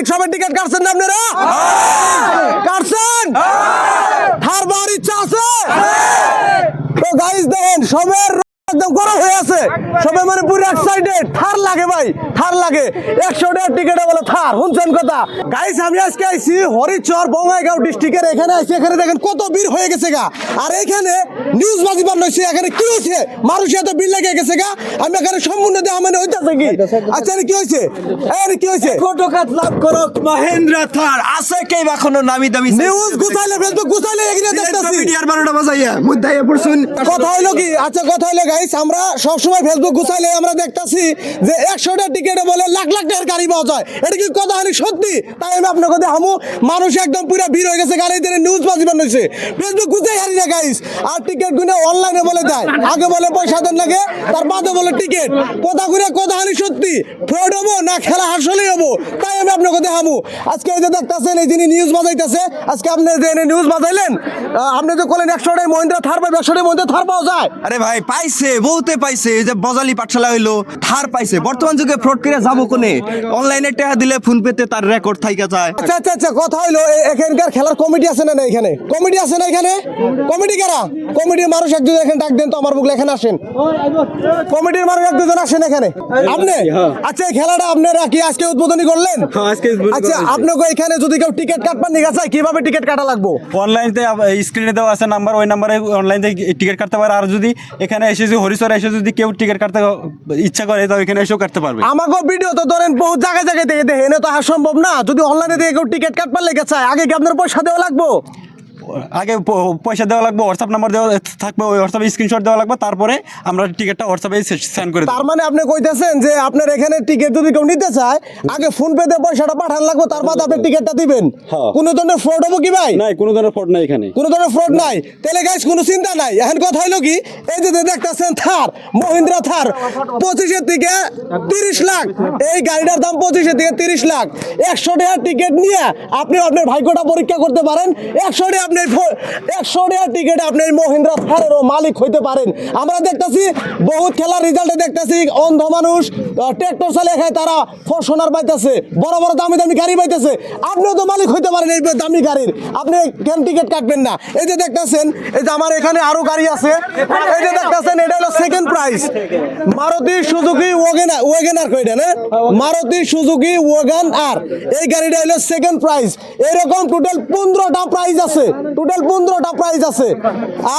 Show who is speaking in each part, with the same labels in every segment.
Speaker 1: Public সবাই ticket কাটছেন না আপনারা? কাটছেন? থার বার ইচ্ছা আছে? তো গাইজ দেখেন, সবের একদম গরম হয়ে আছে। সবাই মানে পুরো এক্সাইটেড থার লাগে ভাই থার লাগে। একশো টাকার টিকিটে বলে থার শুনছেন কথা? গাইস আমি আজকে আইছি হরিচর বঙ্গাইগাঁও ডিস্ট্রিক্টের এখানে আইছি এখানে দেখেন কত ভিড় হয়ে গেছে গা। আর এখানে নিউজ বাজি বান হয়েছে এখানে কি হয়েছে? মানুষ এত ভিড় লেগে গেছে গা। আমি এখানে সম্পূর্ণ দেওয়া মানে হইতেছে কি? আচ্ছা কি হয়েছে? এখানে কি হয়েছে?
Speaker 2: ফটোকাত লাভ করক মহেন্দ্র থার। আছে কে এখনও নামি দামি
Speaker 1: নিউজ গুছাইলে ফেসবুক গুছাইলে এখানে দেখতেছি।
Speaker 2: মিডিয়ার বারোটা বাজাইয়া। মুদ্দাইয়া পড়ছুন।
Speaker 1: কথা হইল কি? আচ্ছা কথা হইল গাইস আমরা সবসময় ফেসবুক গুছাইলে আমরা দেখতাছি যে একশোটা টিকেটে বলে লাখ লাখ টাকার গাড়ি পাওয়া যায়। এটা কি কথা হলে সত্যি? তাই আমি আপনাকে দেখামু মানুষ একদম পুরো ভিড় হয়ে গেছে, গাড়ি দিয়ে নিউজ বাজি বানাইছে। ফেসবুক গুছাই হারি না গাইস আর টিকিট গুনে অনলাইনে বলে দেয়। আগে বলে পয়সা দেন লাগে, তার বাদে বলে টিকিট কথা ঘুরে কথা হলে সত্যি? ফ্রড হব না খেলা আসলেই হব? তাই আমি আপনাকে দেখামু আজকে এই যে দেখতেছেন, এই যিনি নিউজ বাজাইতেছে, আজকে আপনি যে নিউজ বাজাইলেন আপনি যে বলেন একশো টাকা মহিন্দ্রা থার পাবে একশো টাকা মহিন্দ্রা থার পাওয়া যায়।
Speaker 2: আরে ভাই, পাইছে। বহুতে পাইছে যে বজালি পাঠশালা হইল থার পাইছে। বর্তমান যুগে ফ্রড করে যাব কোনে? অনলাইনে টাকা দিলে ফোন পেতে তার রেকর্ড থাইকা যায়।
Speaker 1: আচ্ছা আচ্ছা আচ্ছা কথা হইল এখানকার খেলার কমিটি আছে না না এখানে? কমিটি আছে না এখানে? কমিটি কারা? কমিটির মানুষ এক দুজন এখানে ডাক দেন তো আমার বুকলে এখানে আসেন। কমিটির মানুষ এক দুজন আসেন এখানে। আপনি? আচ্ছা এই খেলাটা আপনারা কি আজকে উদ্বোধনী করলেন?
Speaker 2: হ্যাঁ, আজকে উদ্বোধন
Speaker 1: আচ্ছা। আপনাকে এখানে যদি কেউ টিকিট কাটবার নিয়ে গেছে কীভাবে টিকিট কাটা লাগবো?
Speaker 3: অনলাইনতে স্ক্রিনে দেওয়া আছে নাম্বার ওই নাম্বারে অনলাইন টিকিট কাটতে পারে। আর যদি এখানে এসে যদি হরিশ্বর এসে যদি কেউ টিকিট কাটতে ইচ্ছা করে তো এখানে এসেও কাটতে পারবে।
Speaker 1: আমাকে ভিডিও তো ধরেন বহু জায়গায় জায়গায় দেখে দেখে, এনে তো আর সম্ভব না। যদি অনলাইনে দিয়ে কেউ টিকিট কাটবার লেগে চায়, আগে কি আপনার পয়সা দেওয়া লাগবো?
Speaker 3: আগে পয়সা দেওয়া লাগবে হোয়াটসঅ্যাপ নাম্বার দেওয়া থাকবে ওই হোয়াটসঅ্যাপে স্ক্রিনশট দেওয়া লাগবে তারপরে আমরা টিকিটটা হোয়াটসঅ্যাপে সেন্ড করে
Speaker 1: তার মানে আপনি কইতেছেন যে আপনার এখানে টিকিট যদি কেউ নিতে চায় আগে ফোন পে দিয়ে পয়সাটা পাঠান লাগবে তার বাদে আপনি টিকিটটা দিবেন।
Speaker 3: হ্যাঁ।
Speaker 1: কোনো ধরনের ফ্রড হব কি ভাই?
Speaker 3: নাই কোনো ধরনের ফ্রড নাই এখানে।
Speaker 1: কোনো ধরনের ফ্রড নাই। তাহলে গাইস কোনো চিন্তা নাই। এখন কথা হইল কি এই যে যে দেখতেছেন থার মহিন্দ্রা থার পঁচিশের থেকে তিরিশ লাখ। এই গাড়িটার দাম পঁচিশের থেকে তিরিশ লাখ। একশো টাকার টিকিট নিয়ে আপনি আপনার ভাগ্যটা পরীক্ষা করতে পারেন। একশো টাকা আপনি ফো- একশো টাকার টিকিট আপনি মহিন্দ্রা থারেরও মালিক হইতে পারেন। আমরা দেখতেছি, বহুত খেলার রেজাল্টে দেখতেছি, অন্ধ মানুষ চালিয়ে খায় তারা পাইতেছে, বড় বড় দামি দামি গাড়ি পাইতেছে। আপনিও তো মালিক হইতে পারেন এই দামি গাড়ির। আপনি কেন টিকিট কাটবেন না? এই যে দেখতেছেন, এই যে আমার এখানে আরও গাড়ি আছে। এই যে দেখতেছেন, এটা হলো second price Maruti Suzuki Wagon R Wagon R কইটা না? Maruti Suzuki Wagon R. এই গাড়িটা হলো সেকেন্ড প্রাইস এরকম টোটাল পনেরোটা প্রাইস আছে। টোটাল পনেরোটা প্রাইজ আছে।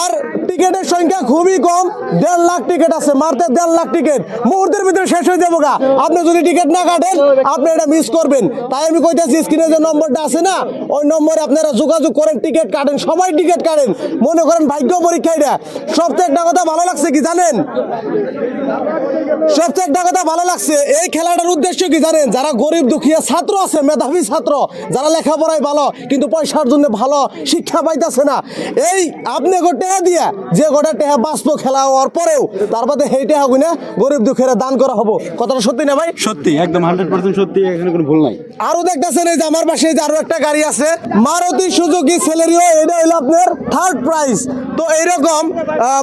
Speaker 1: আর টিকিটের সংখ্যা খুবই কম। দেড় লাখ টিকিট আছে, মারতে দেড় লাখ টিকিট। মুহূর্তের ভিতরে শেষ হয়ে যাব গা। আপনি যদি টিকিট না কাটেন, আপনি এটা মিস করবেন। তাই আমি কইতেছি স্ক্রিনে যে নম্বরটা আছে না, ওই নম্বরে আপনারা যোগাযোগ করেন, টিকিট কাটেন, সবাই টিকিট কাটেন। মনে করেন ভাগ্য পরীক্ষা এটা। সবচেয়ে একটা কথা ভালো লাগছে কি জানেন? সবচেয়ে একটা কথা ভালো লাগছে, এই খেলাটার উদ্দেশ্য কি জানেন? যারা গরিব, দুঃখী ছাত্র আছে, মেধাবী ছাত্র, যারা লেখাপড়ায় ভালো, কিন্তু পয়সার জন্য ভালো শিক্ষা পাইতেছে না। এই আপনি গো টেহা দিয়া যে গোটা টেহা বাঁচব খেলা হওয়ার পরেও তার বাদে সেই টেহা গুনে গরিব দুঃখের দান করা হব। কথাটা সত্যি না ভাই?
Speaker 3: সত্যি একদম হান্ড্রেড পার্সেন্ট সত্যি এখানে কোনো ভুল নাই।
Speaker 1: আরও দেখতেছেন এই যে আমার পাশে যে আরও একটা গাড়ি আছে মারুতি সুজুকি সেলেরিও এটা হলো আপনার থার্ড প্রাইস তো এইরকম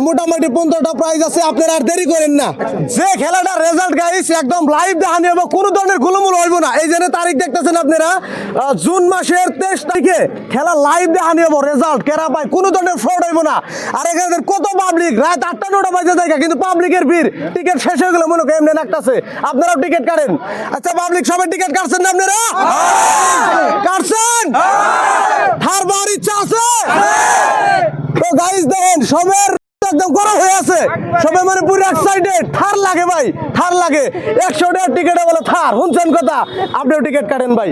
Speaker 1: মোটামুটি পনেরোটা প্রাইজ আছে আপনারা আর দেরি করেন না। যে খেলাটা রেজাল্ট গাইস একদম লাইভ দেখানি হবে কোনো ধরনের গুলমুল হইব না। এই জন্য তারিখ দেখতেছেন আপনারা জুন মাসের তেইশ তারিখে খেলা লাইভ দেখানি হব রেজাল্ট কেরা পায় কোনো ধরনের ফ্রড হইব না। আর এখানে কত পাবলিক রাত আটটা, নটা বাজে জায়গা, কিন্তু পাবলিকের ভিড়। টিকিট শেষ হয়ে গেলে মনে করেন এমনি লাগতেছে আপনারাও টিকিট কাটেন। আচ্ছা পাবলিক সবাই টিকিট কাটছেন না আপনারা? কাটছেন? থার বার ইচ্ছা আছে? তো গাইস দেখেন, সবের একদম গরম হয়ে আছে। সবাই মানে পুরো এক্সাইটেড থার লাগে ভাই থার লাগে। একশো টাকার টিকিটে বলে থার শুনছেন কথা? আপনিও টিকিট কাটেন ভাই।